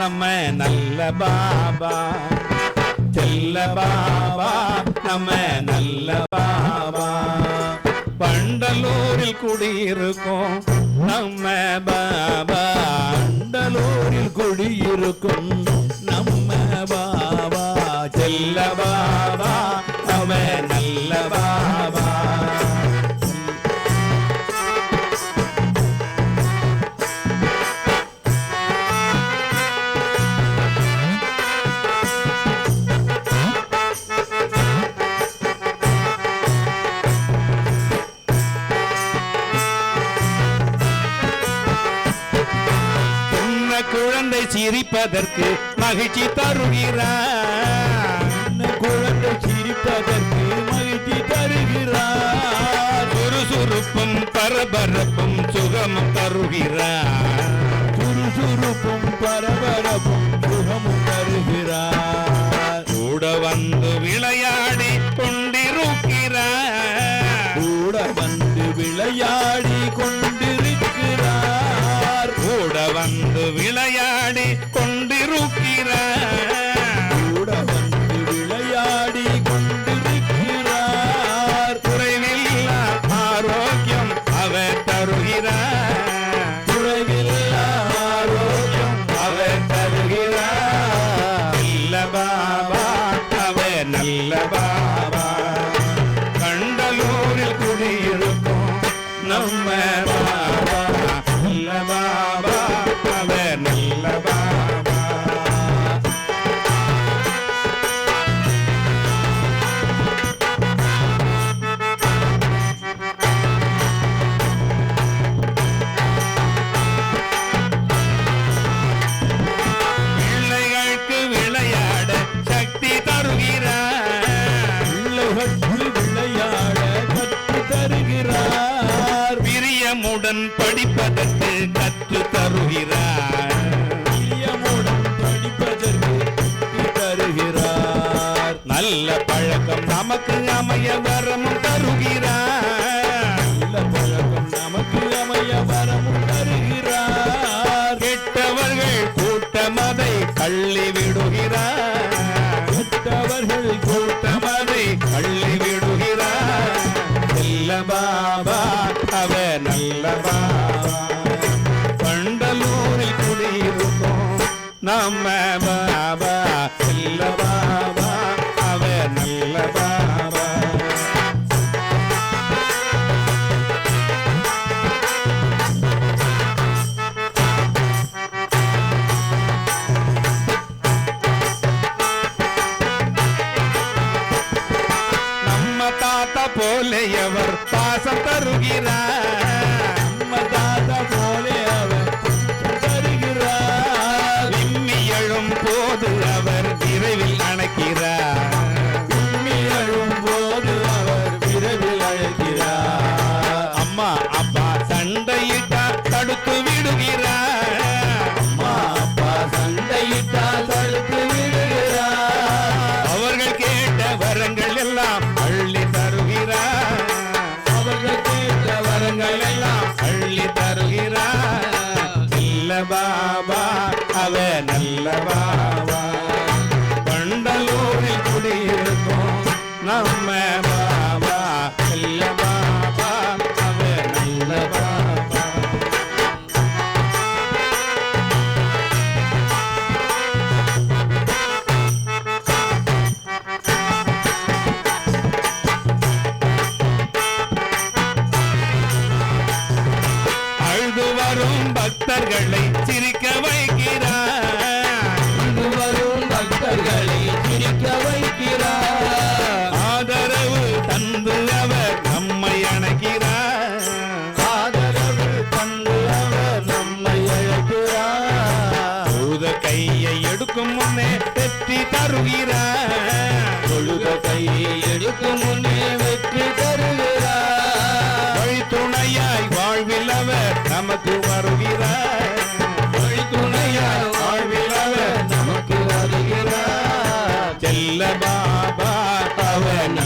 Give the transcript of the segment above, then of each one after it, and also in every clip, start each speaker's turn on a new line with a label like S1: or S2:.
S1: நம்ம நல்ல பாபா. செல்ல பாபா நம்ம நல்ல பாபா. பண்டலூரில் குடியிருக்கும் நம்ம பாபா. பண்டலூரில் குடியிருக்கும் நம்ம பாபா. செல்ல பாபா. சிரிப்பதற்கு மகிழ்ச்சி தருகிறார். குழந்தை சிரிப்பதற்கு மகிழ்ச்சி தருகிறார். சுறுசுறுப்பும் பரபரப்பும் சுகமும் தருகிறார். சுறுசுறுப்பும் பரபரப்பும் சுகமும் தருகிறார். கூட வந்து விள அவர் பிரியமுடன் படிப்பதற்கு கற்று தருகிறார். பிரியமுடன் படிப்பதற்கு தருகிறார். நல்ல பழக்கம் நமக்கு அமைய வரமும் தருகிறார். நல்ல பழக்கம் நமக்கு அமைய வரமும் தருகிறார். கெட்டவர்கள் கூட்டமதை தள்ளி விடுகிறார். கெட்டவர்கள் கூட்டமதை தள்ளி விடுகிறார். நல்ல பாபா நல்லவா? பண்டலூரில் குடியிருக்கோம் நம்ம பாபா நல்ல பாபா போலே அவர் பாசம் தருகிறார். அவ பண்டலூரில் குடியிருக்கும் நம்ம பாபா. பாபா நல்ல பாபா அழுது வரும் பக்தர்களை சிரிக்க வெற்றி தருகிறார் தொழுத கையை எடுக்கும் முன்னே வெற்றி தருகிறார் வழி துணையாய் வாழ்வில் அவர் நமக்கு வருகிறார். வழி துணையாய் வாழ்வில் அவர் நமக்கு வருகிறார். செல்ல பாபா அவன்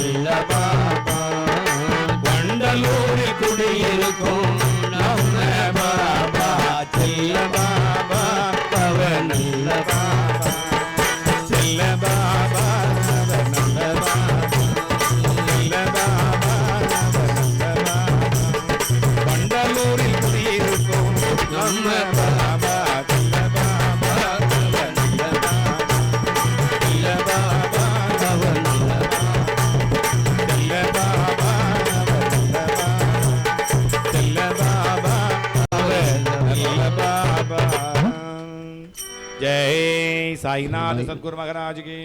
S1: साईनाथ सदगुरु महाराज
S2: की